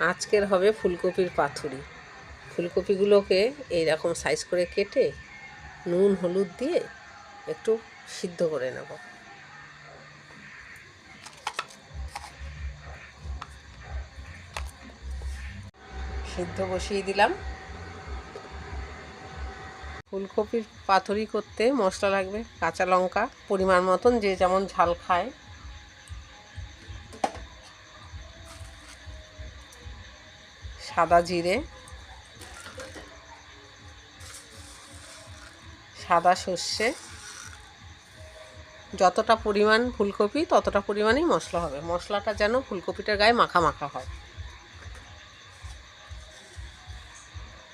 আজকের হবে ফুলকপির পাথুরি ফুলকপিগুলোকে এইরকম সাইজ করে কেটে নুন, হলুদ দিয়ে একটু সিদ্ধ করে নেব। সিদ্ধ বসিয়ে দিলাম। ফুলকপির পাথুরি করতে মশলা লাগবে, কাঁচা লঙ্কা, পরিমাণ মতন, যে যেমন ঝাল খায়। সাদা জিরে, সাদা সর্ষে। যতটা পরিমাণ ফুলকপি, ততটা পরিমাণেই মশলা হবে। মশলাটা যেন ফুলকপিটার গায়ে মাখা মাখা হয়।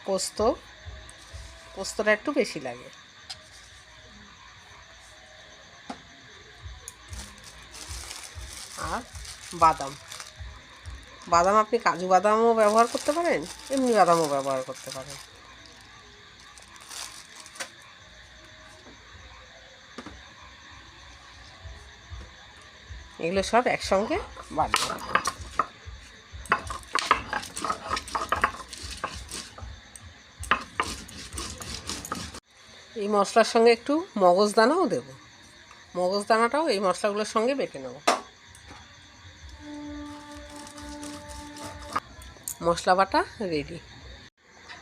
পোস্ত, পোস্তটা একটু বেশি লাগে। আর বাদাম। বাদাম আপনি কাজু বাদামও ব্যবহার করতে পারেন, এমনি বাদামও ব্যবহার করতে পারেন। এগুলো সব একসঙ্গে বাড়বে। এই মশলার সঙ্গে একটু মগজদানাও দেব। মগজদানাটাও এই মশলাগুলোর সঙ্গে বেটে নেব। মশলা বাটা রেডি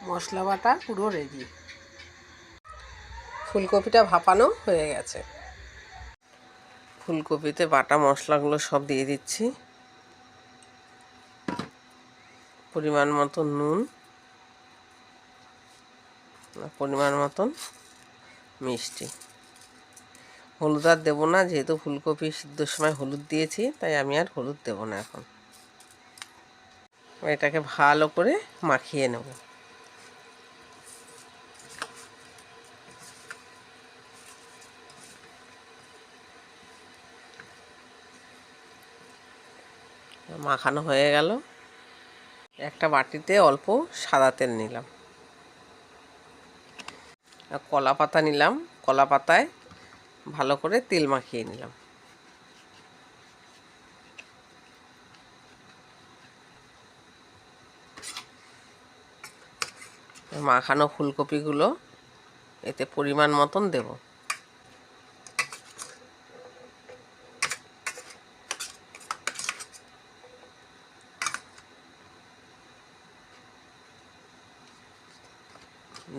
মশলা বাটা পুরো রেডি ফুলকপিটা ভাপানো হয়ে গেছে। ফুলকপিতে বাটা মশলাগুলো সব দিয়ে দিচ্ছি। পরিমাণ মতন নুন। পরিমাণ মতন মিষ্টি। হলুদ আর দেবো না, যেহেতু ফুলকপি সিদ্ধর সময় হলুদ দিয়েছি, তাই আমি আর হলুদ দেবো না এখন। এটাকে ভালো করে মাখিয়ে নেব। মাখানো হয়ে গেল। একটা বাটিতে অল্প সাদা তেল নিলাম। কলা পাতা নিলাম। কলা পাতায় ভালো করে তেল মাখিয়ে নিলাম। মাখানো ফুলকপিগুলো এতে পরিমাণ মতন দেব।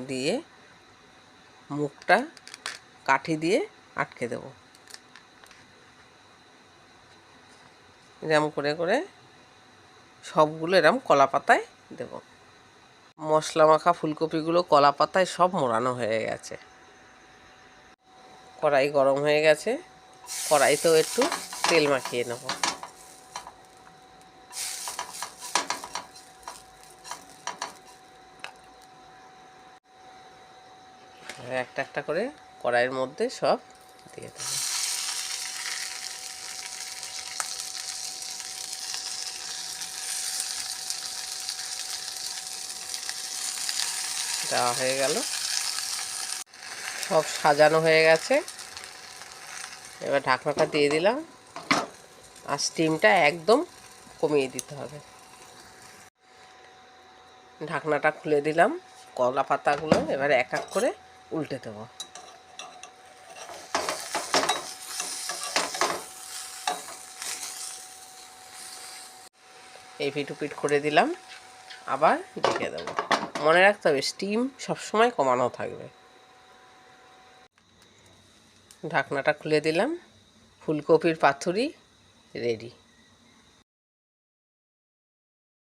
দিয়ে মুখটা কাঠি দিয়ে আটকে দেব। এরম করে করে সবগুলো এরম কলা পাতায় দেব। মশলা মাখা, ফুলকপিগুলো কলা পাতায় সব মোড়ানো হয়ে গেছে। কড়াই গরম হয়ে গেছে। কড়াইতেও একটু তেল মাখিয়ে নেব। একটা একটা করে কড়াইয়ের মধ্যে সব দিয়ে দেবো। দেওয়া হয়ে গেল। সব সাজানো হয়ে গেছে। এবার ঢাকনাটা দিয়ে দিলাম। আর স্টিমটা একদম কমিয়ে দিতে হবে। ঢাকনাটা খুলে দিলাম, কলা পাতাগুলো এবার এক এক করে উল্টে দেব। এই পিট করে দিলাম, আবার ঢেকে দেবো। মনে রাখতে হবে স্টিম সবসময় কমানো থাকবে। ঢাকনাটা খুলে দিলাম ফুলকপির পাথুরি রেডি